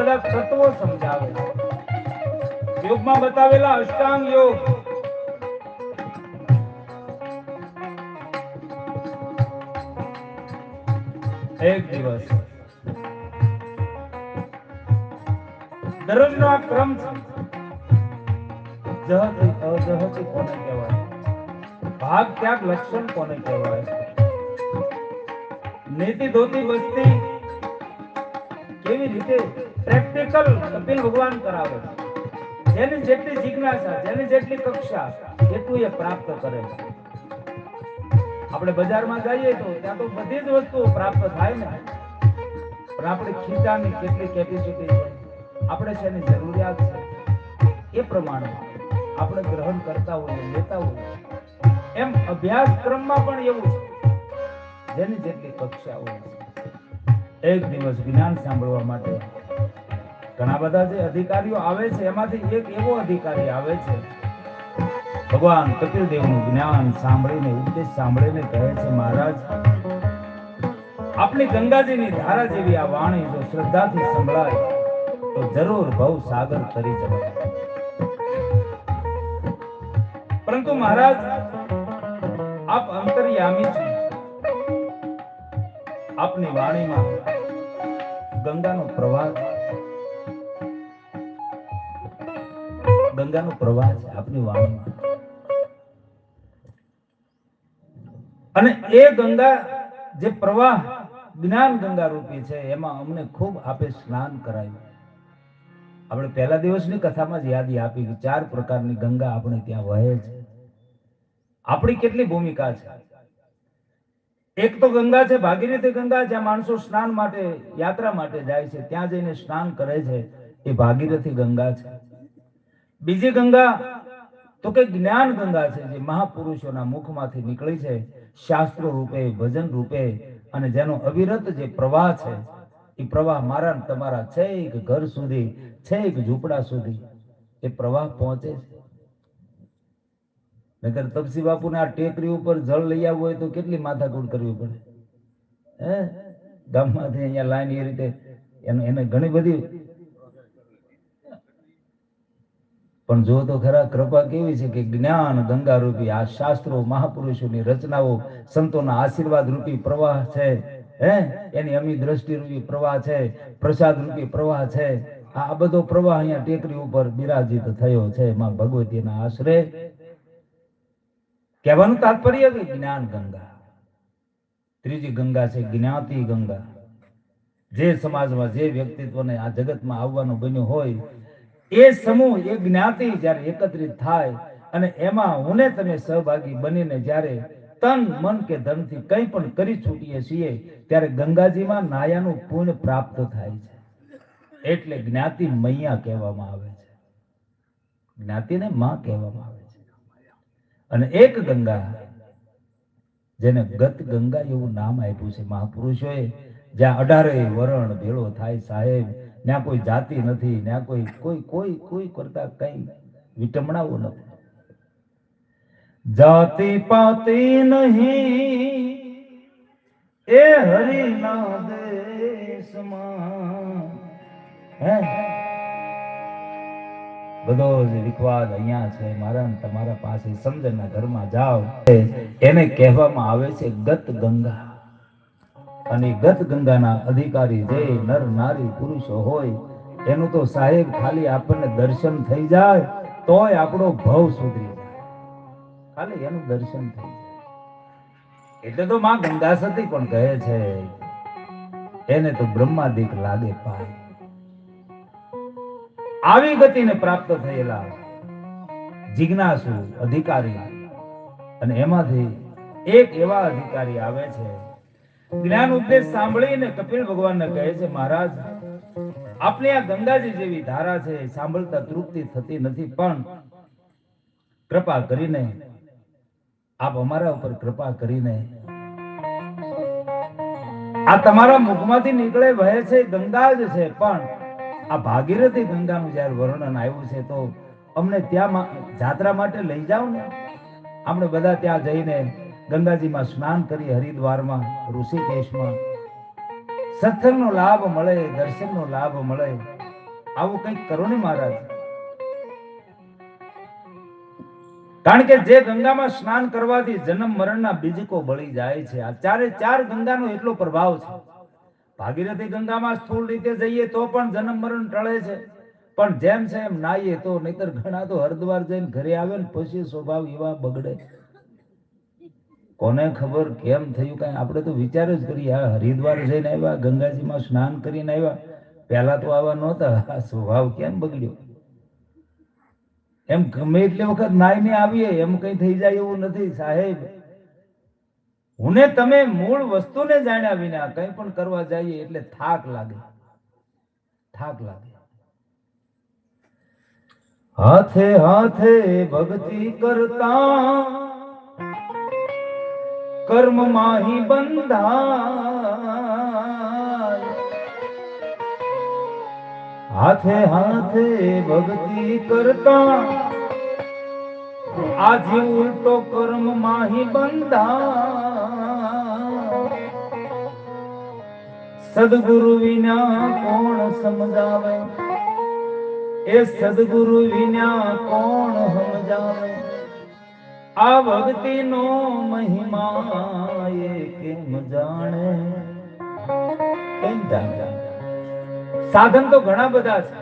બધા તત્વો સમજાવે. યોગમાં બતાવેલા અષ્ટાંગ યોગ. એક દિવસ. દરરોજનો આ ક્રમ છે. ભાગ, ત્યાગ, લક્ષણ કોને કહેવાય? નીતિ, ધોતી, વસ્તી કેવી રીતે પ્રેક્ટિકલ કપિલ ભગવાન કરાવે જેની જેટલી જિજ્ઞાસા, જેની જેટલી કક્ષા, એટલું એ પ્રાપ્ત કરે છે. આપણે બજારમાં જઈએ તો ત્યાં તો બધી જ વસ્તુઓ પ્રાપ્ત થાય ને. પણ આપણી ખીચાની કેટલી કેપેસિટી છે? આપણે શેની જરૂરિયાત છે? એ પ્રમાણે આપણે ગ્રહણ કરતા હોઈએ, લેતા હોઈએ. એમ અભ્યાસક્રમમાં પણ એવું છે. જેની જેટલી કક્ષાઓ છે એક દિવસ જ્ઞાન સાંભળવા માટે. ઘણા બધા જે અધિકારીઓ આવે છે, એમાંથી એક એવો અધિકારી આવે છે. ભગવાન કપિલ દેવનું જ્ઞાન સાંભળીને, ઉપદેશ સાંભળીને કહે છે, મહારાજ આપણી ગંગાજીની ધારા જેવી આ વાણી જો શ્રદ્ધાથી સંભળાય, તો જરૂર ભવ સાગર તરી જવાય. પરંતુ મહારાજ, આપ અંતર્યામી છો. આપની વાણીમાં ગંગાનો પ્રવાહ ગંગાનો પ્રવાહ છે આપની વાણીમાં. અને એ ગંગા જે પ્રવાહ જ્ઞાન ગંગા રૂપી છે, એમાં અમને ખૂબ આપે સ્નાન કરાયું. આપણે પહેલા દિવસની કથામાં જ યાદી આપી કે ચાર પ્રકારની ગંગા આપણે ત્યાં વહે છે. આપણી કેટલી ભૂમિકા છે? એક તો ગંગા છે ભાગીરથી ગંગા, જ્યાં માણસો સ્નાન માટે, યાત્રા માટે જાય છે, ત્યાં જઈને સ્નાન કરે છે, એ ભાગીરથી ગંગા છે. બીજી ગંગા, તો કે જ્ઞાન ગંગા છે, જે મહાપુરુષોના મુખમાંથી નીકળી છે, શાસ્ત્રો રૂપે, ભજન રૂપે, અને જેનો અવિરત જે પ્રવાહ છે, એ પ્રવાહ મારા તમારા છેક ઘર સુધી, છેક ઝૂંપડા સુધી, એ પ્રવાહ પહોંચે છે. નકર તપસી બાપુને આ ટેકરી ઉપર જળ લઈ આવવું હોય તો કેટલી માથાકૂટ કરવી પડે? હે? ગામમાંથી અહીંયા લાઈન એ રીતે એને એને ઘણી બધી પણ જો તો ખરા કૃપા કેવી છે કે જ્ઞાન ગંગા રૂપી આ શાસ્ત્રો, મહાપુરુષોની રચનાઓ સંતોના આશીર્વાદ રૂપી પ્રવાહ છે. હે? એની અમી દ્રષ્ટિ રૂપી પ્રવાહ છે, પ્રસાદ રૂપી પ્રવાહ છે. આ બધો પ્રવાહ અહીંયા ટેકરી ઉપર બિરાજિત થયો છે. માં ભગવતીના આશરે કહેવાનું તાત્પર્ય કે જ્ઞાન ગંગા. ત્રીજી ગંગા છે જ્ઞાતિ ગંગા. જે સમાજમાં જે વ્યક્તિત્વને આ જગતમાં આવવાનું બન્યું હોય, એ સમૂહ, એ જ્ઞાતિ જ્યારે એકત્રિત થાય અને એમાં હું તમે સહભાગી બનીને જ્યારે તન, મન કે ધનથી કંઈ પણ કરી છૂટીએ છીએ, ત્યારે ગંગાજીમાં નાયાનું પુણ્ય પ્રાપ્ત થાય છે. એટલે જ્ઞાતિ મૈયા કહેવામાં આવે છે. જ્ઞાતિને માં કહેવામાં આવે છે. અને એક ગંગા, જેને ગત ગંગા એવું નામ આપ્યું છે. મહાપુરુષોએ જ્યાં અઢારે વરણ ભેળો થાય સાહેબ, ત્યાં કોઈ જાતિ નથી, ત્યાં કોઈ કોઈ કોઈ કોઈ કરતા કઈ વિટમણાઓ નથી. જાતિ પાતિ નહીં, એ હરિના દેશમાં હે? બધો જ વિખવાદ અહીંયા છે, મારા તમારા પાસે સમજણના ઘરમાં જાઓ. એને કહેવામાં આવે છે ગત ગંગા અને ગત ગંગાના અધિકારી જે નર નારી પુરુષો હોય, એનું તો સાહેબ ખાલી આપણને દર્શન થઈ જાય, તોય આપણો ભવ સુધરી જાય. ખાલી એનું દર્શન થઈ જાય. એટલે તો માં ગંગા સતી પણ કહે છે, એને તો બ્રહ્માદિક લાગે પાય. આવી ગતિને પ્રાપ્ત થયેલા જિજ્ઞાસુ અધિકારી અને એમાંથી એક એવા અધિકારી આવે છે. જ્ઞાન ઉપદેશ સાંભળીને કપિલ ભગવાનને કહે છે, મહારાજ, આપની આ ગંગાજી જેવી ધારા છે સાંભળતા તૃપ્તિ થતી નથી, પણ કૃપા કરીને આપ અમારા ઉપર કૃપા કરીને આ તમારા મુખમાંથી નીકળે વહે છે, ગંગા જ છે, પણ આ ભાગીરથી ગંગાનું જ્યારે વર્ણન આવ્યું છે, તો અમને ત્યાં જાત્રા માટે લઈ જાઓ ને. આપણે બધા ત્યાં જઈને ગંગાજીમાં સ્નાન કરી હરિદ્વારમાં, ઋષિકેશમાં. સત્સંગનો લાભ મળે, દર્શનનો લાભ મળે. આવું કંઈક કરો ને મહારાજ. કારણ કે જે ગંગામાં સ્નાન કરવાથી જન્મ મરણના બીજકો બળી જાય છે. આ ચારે ચાર ગંગાનો એટલો પ્રભાવ છે. ભાગીરથી ગંગામાં, સ્થૂળ રીતે જઈએ તો પણ જન્મ મરણ ટળે છે. પણ જેમ છે એમ નાઈએ તો, નહીતર ઘણા તો હરદ્વાર જઈને ઘરે આવે ને પછી સ્વભાવ એવા બગડે. કોને ખબર કેમ થયું કઈ? આપણે તો વિચાર જ કરીએ આ હરિદ્વાર જઈને આવ્યા, ગંગાજીમાં સ્નાન કરીને આવ્યા. પહેલા તો આવા નહોતા, આ સ્વભાવ કેમ બગડ્યો? એમ ગમે એટલી વખત નાઈને આવીએ, એમ કઈ થઈ જાય એવું નથી. સાહેબ હુને તમે મૂળ વસ્તુને જાણ્યા વિના કંઈ પણ કરવા જઈએ એટલે થાક લાગે. થાક લાગે. હાથે હાથે ભક્તિ કરતા કર્મ માહી બંધા હાથે હાથે ભક્તિ કરતા આજે ઉલટો કર્મ માહી બંધા સદગુરુ વિના કોણ સમજાવે? એ સદગુરુ વિના કોણ સમજાવે? આ ભક્તિ નો મહિમા એ કેમ જાણે? કેમ સાધન તો ઘણા બધા છે.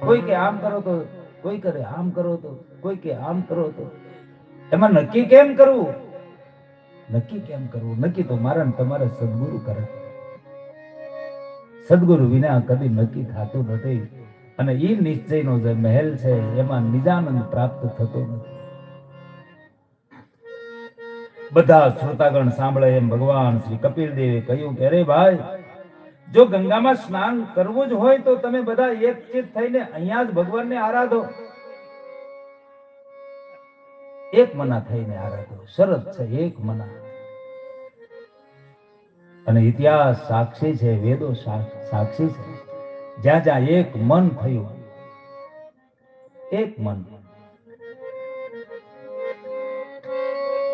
કોઈ કે આમ કરો તો કોઈ કરે આમ કરો તો, કોઈ કે આમ કરો તો. એમાં નક્કી કેમ કરવું? નક્કી કેમ કરવું? નક્કી તો મારા ને સદગુરુ કરે. સદગુરુ વિના કદી નક્કી થતું નથી. અને એ નિશ્ચયનો જે મહેલ છે, એમાં નિજાનંદ પ્રાપ્ત થતો નથી. બધા શ્રોતાગણ સાંભળે એમ ભગવાન શ્રી કપિલ દેવે કહ્યું કે, અરે ભાઈ જો ગંગામાં સ્નાન કરવું જ હોય તો તમે બધા એક ચિત થઈને અહીંયા જ ભગવાનને આરાધો. એક મના થઈને આરાધો. સરસ છે, એક મના. અને ઇતિહાસ સાક્ષી છે, વેદો સાક્ષી છે. જ્યાં જ્યાં એક મન થયું, એક મન.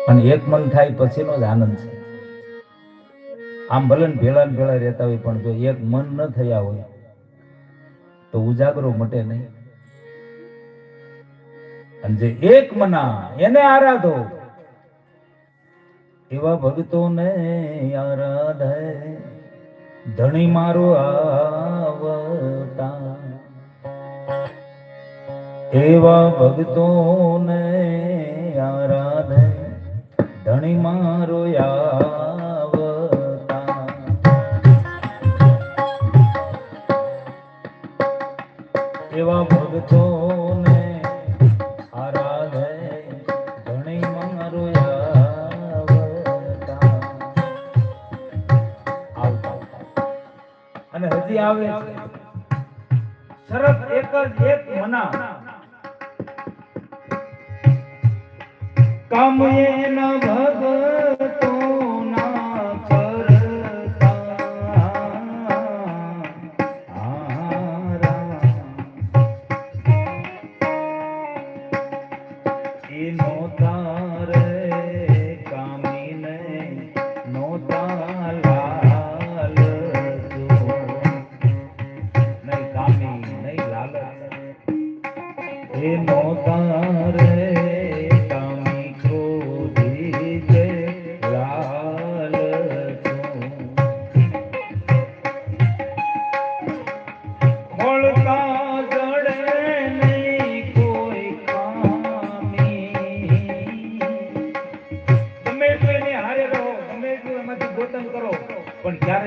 અને એક મન થાય પછીનો જ આનંદ છે. આમ ભલે ભેળા ને ભેળા રહેતા હોય, પણ જો એક મન ન થયા હોય, તો ઉજાગરો મટે નહીં. અને જે એક મના, એને આરાધો. એવા ભક્તોને આરાધે. ધણી મારો આવતા. એવા ભક્તોને આરાધે. ધણી મારો આવતા એવા આવતા અને હજી આવે શરત એક જ એક મના. કામ એના ભગતો એ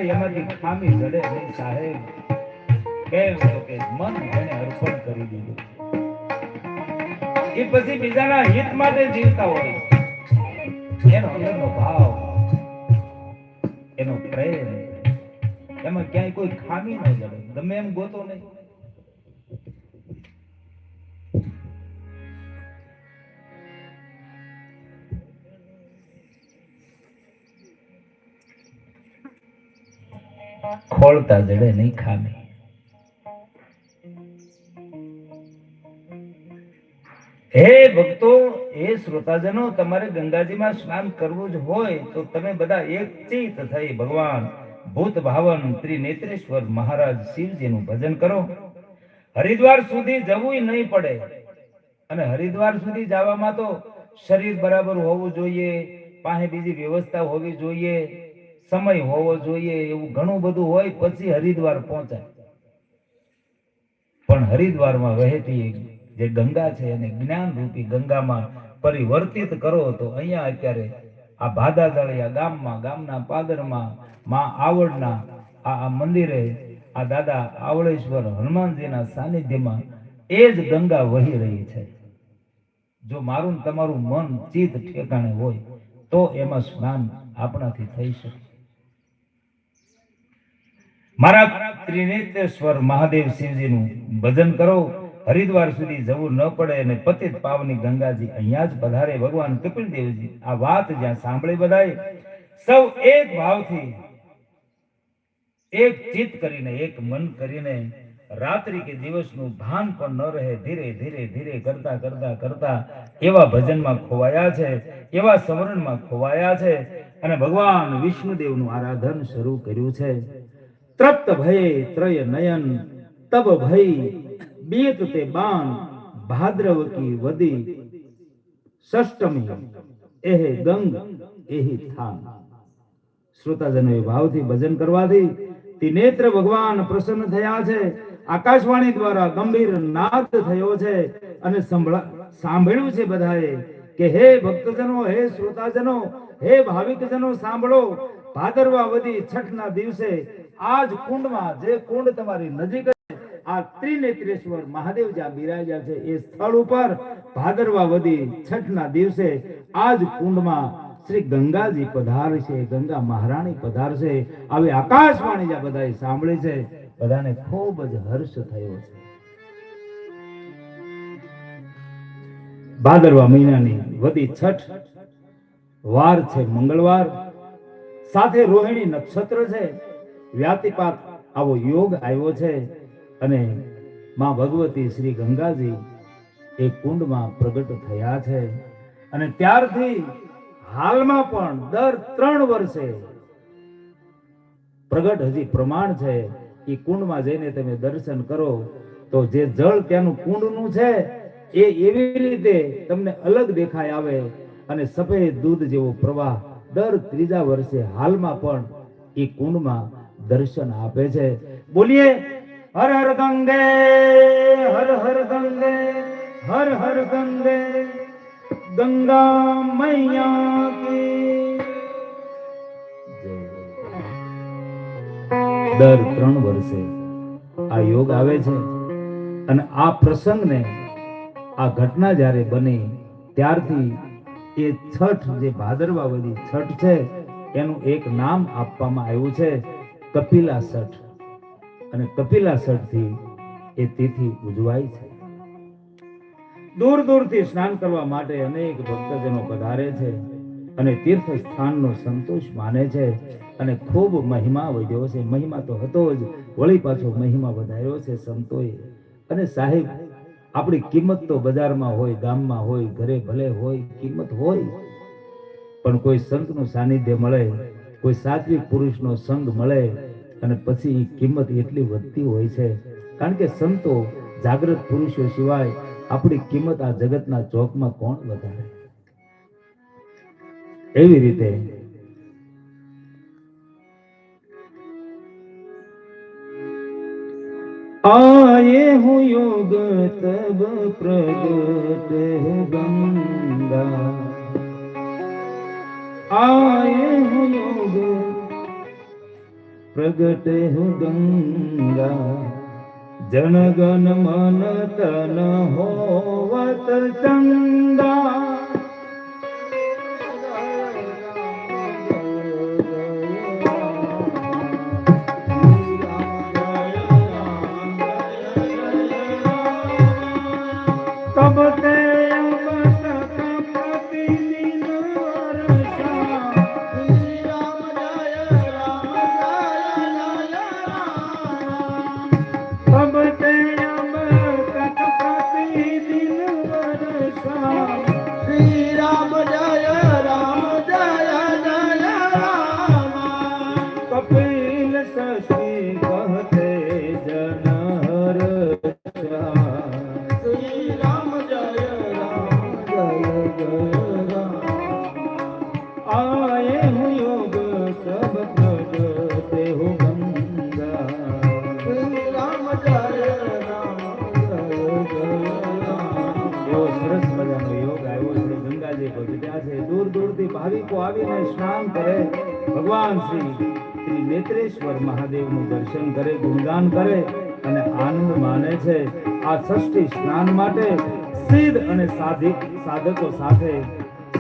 એમાંથી ખામી જડે નહીં સાહેબ. કેમ તો કે મન એને અર્પણ કરી દીધું. એ પછી બીજાના હિત માટે જીવતા હોય. એનો અંદરનો ભાવ, એનો પ્રેમ. એમાં ક્યાંય કોઈ ખામી ન જડે. ગમે એમ ગોતો નહીં. ખોળતા જડે નહીં ખામી. હે ભક્તો, એ શ્રોતાજનો, તમારે ગંગાજીમાં સ્નાન કરવું જ હોય તો તમે બધા એક ચિત્ત થઈ ભગવાન ભૂત ભાવન ત્રિનેત્રેશ્વર મહારાજ શિવજીનું ભજન કરો. હરિદ્વાર સુધી જવું નહીં પડે. અને હરિદ્વાર સુધી જવામાં તો શરીર બરાબર હોવું જોઈએ, પાસે બીજી વ્યવસ્થા હોવી જોઈએ. સમય હોવો જોઈએ એવું ઘણું બધું હોય, પછી હરિદ્વાર પહોંચાય. પણ હરિદ્વારમાં વહેતી જે ગંગા છે એને જ્ઞાન રૂપી ગંગામાં પરિવર્તિત કરો તો અહીંયા અત્યારે આ ભાદાતળિયા ગામમાં, ગામના પાદરમાં, માં આવડના, આ મંદિરે, આ દાદા આવળેશ્વર હનુમાનજીના સાનિધ્યમાં એ જ ગંગા વહી રહી છે. જો મારું તમારું મન ચિત્ત ઠેકાણે હોય, તો એમાં સ્નાન આપણાથી થઈ શકે. મારા ત્રિનેત્રેશ્વર મહાદેવ શિવજીનું ભજન કરો. હરિદ્વાર સુધી જવું ન પડે અને પતિત પાવની ગંગાજી અહીંયા જ પધારે. ભગવાન કપિલ દેવજી આ વાત જ્યાં સાંભળે બધાય સૌ એક ભાવથી એક ચિત કરીને, એક મન કરીને રાત્રિ કે દિવસનું ભાન પણ ન રહે. ધીરે ધીરે ધીરે કરતા કરતા કરતા એવા ભજનમાં ખોવાયા છે, એવા સ્મરણમાં ખોવાયા છે અને ભગવાન વિષ્ણુદેવનું આરાધન શરૂ કર્યું છે. તૃપ્ત ભય ત્રય નયન, તબ ભય બેત તે બાણ, ભાદ્રવ કી વદી ષષ્ટમી એહે ગંગ, એહી થાન. શ્રોતાજનોએ ભાવથી ભજન કરવાથી તિનેત્ર ભગવાન પ્રસન્ન થયા છે. આકાશવાણી દ્વારા ગંભીર નાદ થયો છે અને સંભળા- સાંભળ્યું છે બધાએ કે હે ભક્તજનો, હે શ્રોતાજનો, હે ભાવિકજનો, સાંભળો. ભાદરવા વધી છઠના દિવસે આજ કુંડમાં જે કુંડ તમારી નજીક આ ત્રિનેત્રેશ્વર મહાદેવજા બિરાજ્યા છે, એ સ્થળ ઉપર ભાદરવા વધી છઠના દિવસે આજ કુંડમાં શ્રી ગંગાજી પધારશે, ગંગા મહારાણી પધારશે. આવી આકાશવાણી જે બધાએ સાંભળી છે, બધાને ખૂબ જ હર્ષ થયો છે. ભાદરવા મહિનાની વધી છઠ, વાર છે મંગળવાર. સાથે રોહિણી નક્ષત્ર છે વ્યાતિપાત આવો યોગ આવ્યો છે અને માં ભગવતી શ્રી ગંગાજી એ કુંડમાં પ્રગટ થયા છે. અને ત્યારથી હાલમાં પણ દર ત્રણ વર્ષે પ્રગટ હજી પ્રમાણ છે. એ કુંડમાં જઈને તમે દર્શન કરો તો જે જળ ત્યાંનું કુંડનું છે, એ એવી રીતે તમને અલગ દેખાય આવે અને સફેદ દૂધ જેવો પ્રવાહ દર ત્રીજા વર્ષે હાલમાં પણ એ કુંડમાં દર્શન આપે છે. બોલીએ, હર હર ગંગે, હર હર ગંગે, હર હર ગંગે, ગંગા મૈયા દર ત્રણ વર્ષે આ યોગ આવે છે અને આ પ્રસંગને, આ ઘટના જ્યારે બની, ત્યારથી એ છઠ જે ભાદરવા વધી છઠ છે, એનું એક નામ આપવામાં આવ્યું છે. કપિલા છઠ અને કપિલા થી એ તિથિ ઉજવાય છે. દૂર દૂરથી સ્નાન કરવા માટે અનેક ભક્તજનો પધારે છે અને તીર્થ સ્થાનનો સંતોષ માને છે અને ખૂબ મહિમા વધ્યો છે. મહિમા તો હતો જ, વળી પાછો મહિમા વધાર્યો છે સંતોએ. અને સાહેબ, આપણી કિંમત તો બજારમાં હોય, ગામમાં હોય, ઘરે ભલે હોય, કિંમત હોય. પણ કોઈ સંતનું સાનિધ્ય મળે કોઈ સાત્વિક પુરુષનો સંગ મળે અને પછી કિંમત એટલી વધતી હોય છે. કારણ કે સંતો જાગૃત પુરુષો સિવાય આપણી કિંમત આ જગતના ચોકમાં કોણ વધારે? એવી રીતે આયે હું યોગ તબ પ્રગટ ગંગા. आए हूँ योग प्रगट है गंगा जन गण मन तन होवत चंगा आए हूँ योग सब करते સરસ મજાનો યોગ આવ્યો શ્રી ગંગાજી ભજવ્યા છે દૂર દૂરથી ભાવિકો આવીને સ્નાન કરે. ભગવાન શ્રી શ્રી નેત્રેશ્વર મહાદેવનું દર્શન કરે ગુણગાન કરે અને આનંદ માને છે. આ ષષ્ઠી સ્નાન માટે સિદ્ધ અને સાધિક સાધકો સાથે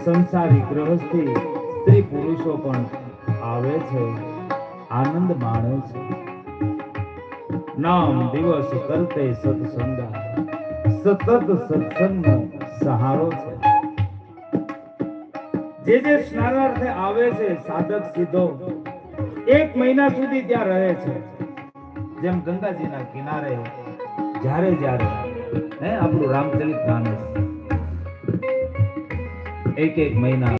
સંસારી ગ્રહસ્થી સ્ત્રી પુરુષો પણ આવે છે, આનંદ માણે છે. નામ દિવસ કરતે સત્સંગા સતત સત્સંગનો સહારો છે. જે જે સ્નાનાર્થે આવે છે, સાધક સીધો એક મહિના સુધી ત્યાં રહે છે. જેમ ગંગાજીના કિનારે, જ્યારે જ્યારે, હે આપણું રામચરિત માનસ એક એક મહિના